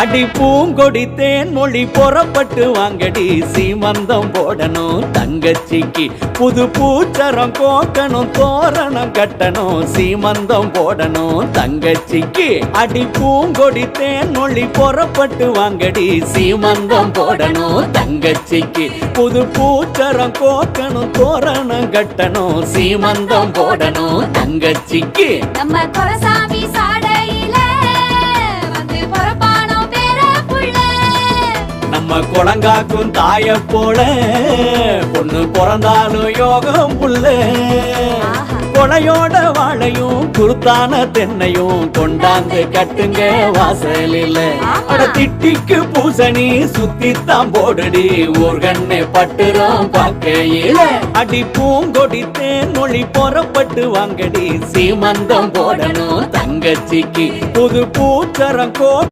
அடி பூங்கொடி தேன் மொழி புறப்பட்டு வாங்கடி. சீமந்தம் போடணும் தங்கச்சிக்கு புது பூச்சரம் கோக்கணும் தோரணம் கட்டணும். சீமந்தம் போடணும் தங்கச்சிக்கு அடி பூங்கொடி தேன் மொழி புறப்பட்டு வாங்கடி. சீமந்தம் போடணும் தங்கச்சிக்கு புது பூச்சரம் கோக்கணும் தோரணம் கட்டணும். சீமந்தம் போடணும் தங்கச்சிக்கு நம்ம நம்ம குளங்காக்கும் தாய போல பொண்ணு பிறந்தாலும் யோகம் புள்ள கொலையோட வாழையும் குருத்தான தென்னையும் கொண்டாந்து கட்டுங்க வாசலில். அட திட்டிக்கு பூசணி சுத்தித்தான் போடுடி ஊர்கண்ணே பட்டுரும் பார்க்கையில. அடி பூங்கொடி தேன் மொழி புறப்பட்டு வாங்கடி சீமந்தம் போடணும் தங்கச்சிக்கு. புது பூச்சரம் கோ